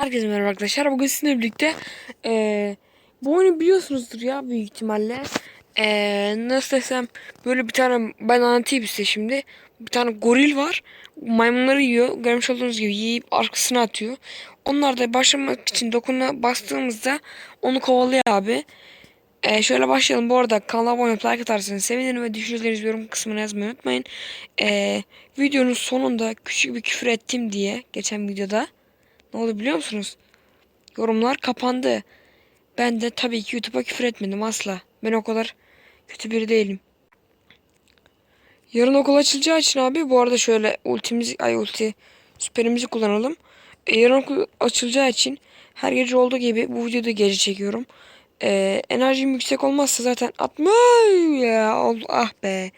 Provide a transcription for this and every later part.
Herkese merhaba arkadaşlar. Bugün sizinle birlikte eee, bu oyunu biliyorsunuzdur ya büyük ihtimalle. Eee, nasıl desem böyle bir tane ben anlatayım size şimdi. Bir tane goril var. Maymunları yiyor. Görmüş olduğunuz gibi yiyip arkasına atıyor. Onlar da başlamak için dokunma bastığımızda onu kovalıyor abi. Eee, şöyle başlayalım. Bu arada kanala abone olup like atarsanız sevinirim ve düşüncelerinizi yorum kısmına yazmayı unutmayın. Eee, videonun sonunda küçük bir küfür ettim diye geçen videoda. Ne oldu biliyor musunuz? Yorumlar kapandı. Ben de tabii ki YouTube'a küfür etmedim asla. Ben o kadar kötü biri değilim. Yarın okul açılacağı için abi bu arada şöyle ultimizi ay ulti süperimizi kullanalım. E, yarın okul açılacağı için her gece olduğu gibi bu videoda gece çekiyorum. E, enerjim yüksek olmazsa zaten atma ya ah be.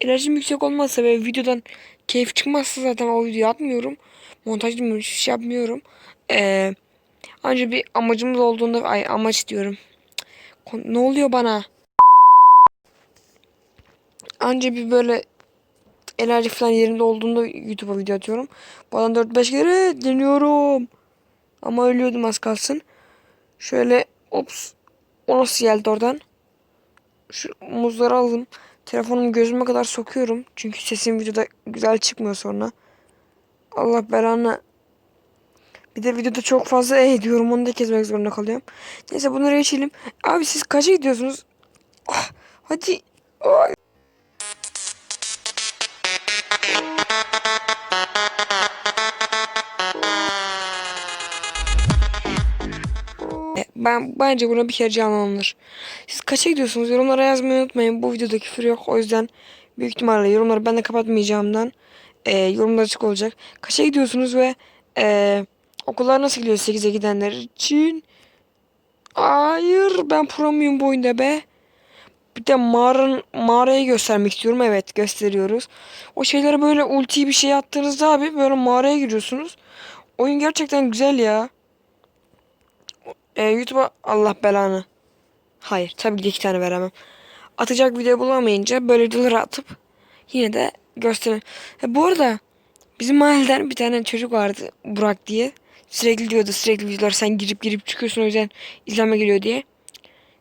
Enerjim yüksek olmazsa ve videodan keyif çıkmazsa zaten o videoyu atmıyorum. Montajlı bir şey yapmıyorum. Ee, ancak bir amacımız olduğunda ay amaç diyorum. Ne oluyor bana? Anca bir böyle enerji falan yerinde olduğunda YouTube'a video atıyorum. Bazen 4-5 kere deniyorum. Ama ölüyordum az kalsın. Şöyle ops. O nasıl geldi oradan? Şu muzları aldım. Telefonumu gözüme kadar sokuyorum. Çünkü sesim videoda güzel çıkmıyor sonra. Allah belanı. Bir de videoda çok fazla e diyorum. Onu da kesmek zorunda kalıyorum. Neyse bunları geçelim. Abi siz kaça gidiyorsunuz? Ah, hadi. Ay. Ben bence buna bir kere canlanılır. Siz kaça gidiyorsunuz? Yorumlara yazmayı unutmayın. Bu videoda küfür yok. O yüzden büyük ihtimalle yorumları ben de kapatmayacağımdan e, yorumlar açık olacak. Kaça gidiyorsunuz ve e, okullar nasıl gidiyor 8'e gidenler için? Hayır ben pro muyum bu oyunda be? Bir de mağaranın, mağarayı göstermek istiyorum. Evet gösteriyoruz. O şeyleri böyle ulti bir şey attığınızda abi böyle mağaraya giriyorsunuz. Oyun gerçekten güzel ya. E, YouTube'a Allah belanı. Hayır tabii ki iki tane veremem. Atacak video bulamayınca böyle videoları atıp yine de gösterin. E, bu arada bizim mahalleden bir tane çocuk vardı Burak diye. Sürekli diyordu sürekli videolar sen girip girip çıkıyorsun o yüzden izlenme geliyor diye.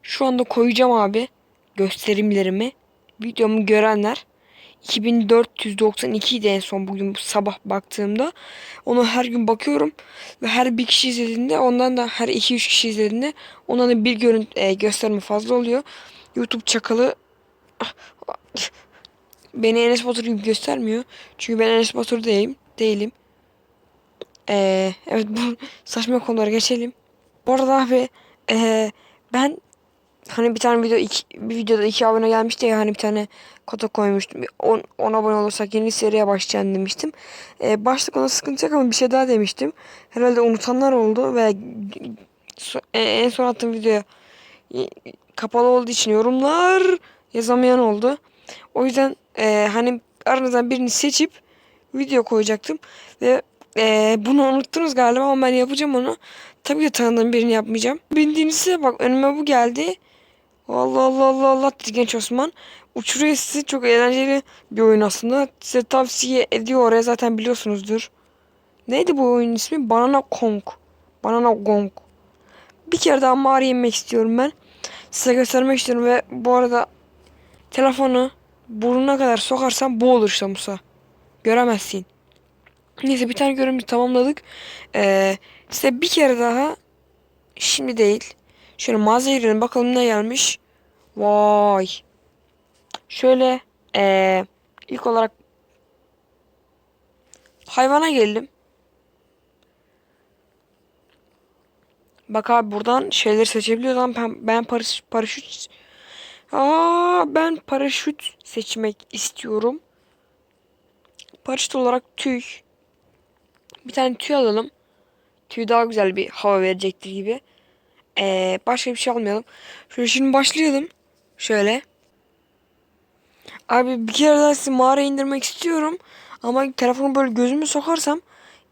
Şu anda koyacağım abi gösterimlerimi. Videomu görenler 2492 idi en son bugün sabah baktığımda. Onu her gün bakıyorum ve her bir kişi izlediğinde ondan da her 2-3 kişi izlediğinde ondan da bir görüntü e, gösterme fazla oluyor. YouTube çakalı beni Enes Batur gibi göstermiyor. Çünkü ben Enes Batur değilim. Değilim. Ee, evet bu saçma konulara geçelim. Bu arada abi ee, ben hani bir tane video iki, bir videoda iki abone gelmişti ya hani bir tane kota koymuştum. 10 10 abone olursak yeni seriye başlayacağım demiştim. Ee, başlık ona sıkıntı yok ama bir şey daha demiştim. Herhalde unutanlar oldu ve so- e, en son attığım video e, kapalı olduğu için yorumlar yazamayan oldu. O yüzden e, hani aranızdan birini seçip video koyacaktım ve e, bunu unuttunuz galiba ama ben yapacağım onu. Tabii ki tanıdığım birini yapmayacağım. Bildiğinizse bak önüme bu geldi. Allah Allah Allah Allah dedi genç Osman. Uçuruyor sizi çok eğlenceli bir oyun aslında. Size tavsiye ediyor oraya zaten biliyorsunuzdur. Neydi bu oyunun ismi? Banana Kong. Banana Gong. Bir kere daha mağara yemek istiyorum ben. Size göstermek istiyorum ve bu arada telefonu burnuna kadar sokarsam bu olur işte Musa. Göremezsin. Neyse bir tane görevimizi tamamladık. Ee, size bir kere daha şimdi değil. Şöyle mağazaya girelim bakalım ne gelmiş. Vay. Şöyle ee, ilk olarak hayvana gelelim. Bak abi buradan şeyleri seçebiliyoruz ama ben, ben paraş, paraşüt Aa, ben paraşüt seçmek istiyorum. Paraşüt olarak tüy. Bir tane tüy alalım. Tüy daha güzel bir hava verecektir gibi. Ee, başka bir şey almayalım. Şöyle şimdi başlayalım. Şöyle. Abi bir kere daha sizi mağaraya indirmek istiyorum. Ama telefonu böyle gözümü sokarsam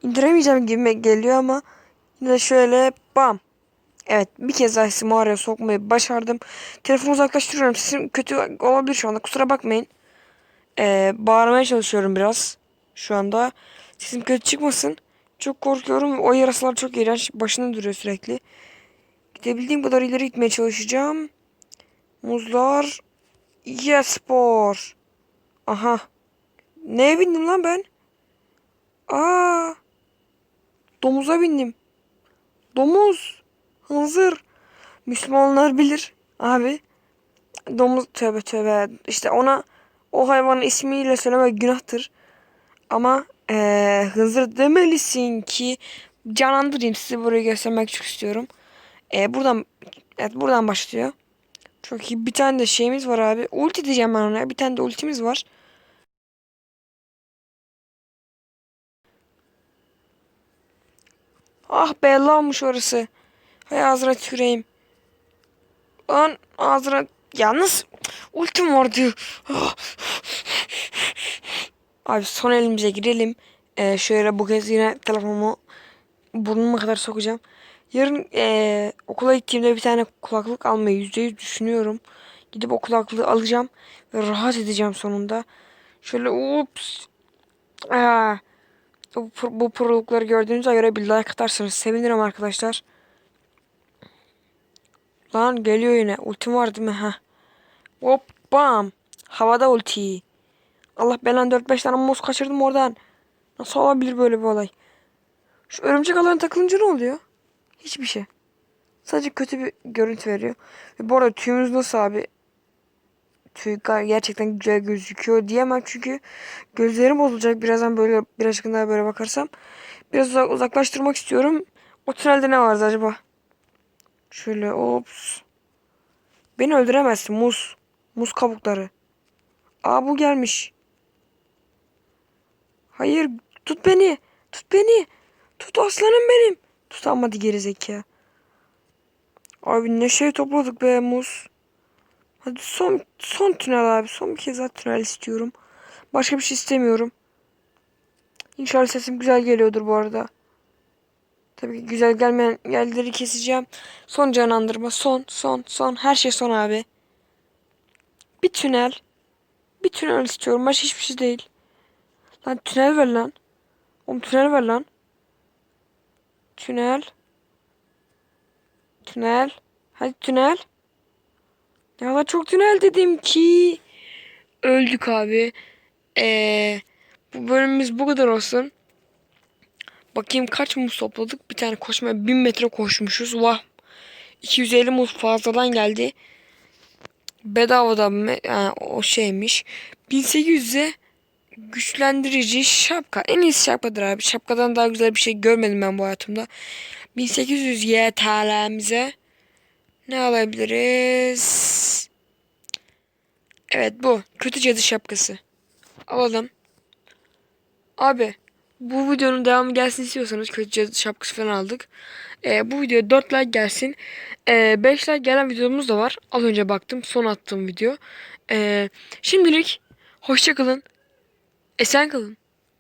indiremeyeceğim gibi geliyor ama yine de şöyle bam. Evet bir kez daha sizi mağaraya sokmayı başardım. Telefonu uzaklaştırıyorum. Sesim kötü olabilir şu anda. Kusura bakmayın. Ee, bağırmaya çalışıyorum biraz. Şu anda. Sesim kötü çıkmasın. Çok korkuyorum. O yarasalar çok iğrenç. Başında duruyor sürekli. Gidebildiğim kadar ileri gitmeye çalışacağım. Muzlar. Yes spor. Aha. Neye bindim lan ben? Aa. Domuza bindim. Domuz. Hınzır. Müslümanlar bilir abi. Domuz tövbe tövbe. İşte ona o hayvanın ismiyle söylemek günahtır. Ama eee hınzır demelisin ki canlandırayım size burayı göstermek çok istiyorum. Eee buradan evet buradan başlıyor. Çok iyi. Bir tane de şeyimiz var abi. Ulti diyeceğim ben ona. Bir tane de ultimiz var. Ah be lavmış orası. Hay ağzına tüküreyim. Lan ağzına... Yalnız ultim vardı. Ah. Abi son elimize girelim. Ee, şöyle bu kez yine telefonumu burnuma kadar sokacağım. Yarın ee, okula gittiğimde bir tane kulaklık almayı yüzde yüz düşünüyorum. Gidip o kulaklığı alacağım ve rahat edeceğim sonunda. Şöyle ups. Aa, bu, bu prolukları gördüğünüze göre bir like atarsanız sevinirim arkadaşlar. Lan geliyor yine. Ultim var değil mi? Heh. Hop bam. Havada ulti. Allah belanı 4-5 tane muz kaçırdım oradan. Nasıl olabilir böyle bir olay? Şu örümcek alanı takılınca ne oluyor? Hiçbir şey. Sadece kötü bir görüntü veriyor. Ve bu arada tüyümüz nasıl abi? Tüy gerçekten güzel gözüküyor diyemem çünkü gözlerim bozulacak birazdan böyle birazcık daha böyle bakarsam. Biraz uzak, uzaklaştırmak istiyorum. O tünelde ne vardı acaba? Şöyle ops. Beni öldüremezsin muz. Muz kabukları. Aa bu gelmiş. Hayır tut beni. Tut beni. Tut aslanım benim. Tutamadı gerizekalı. Abi ne şey topladık be muz. Hadi son son tünel abi. Son bir kez daha tünel istiyorum. Başka bir şey istemiyorum. İnşallah sesim güzel geliyordur bu arada. Tabii ki güzel gelmeyen yerleri keseceğim. Son canlandırma. Son, son, son. Her şey son abi. Bir tünel. Bir tünel istiyorum. Başka hiçbir şey değil. Lan tünel ver lan. Oğlum tünel ver lan. Tünel. Tünel. Hadi tünel. Ya da çok tünel dedim ki. Öldük abi. Eee bu bölümümüz bu kadar olsun. Bakayım kaç muz topladık. Bir tane koşmaya 1000 metre koşmuşuz. Vah. 250 muz fazladan geldi. Bedavadan? Yani o şeymiş. 1800'e güçlendirici şapka. En iyisi şapkadır abi. Şapkadan daha güzel bir şey görmedim ben bu hayatımda. 1800 YTL'mize ne alabiliriz? Evet bu. Kötü cadı şapkası. Alalım. Abi bu videonun devamı gelsin istiyorsanız kötü cadı şapkası falan aldık. Ee, bu videoya 4 like gelsin. Ee, 5 like gelen videomuz da var. Az önce baktım. Son attığım video. Ee, şimdilik hoşçakalın. Esen kalın.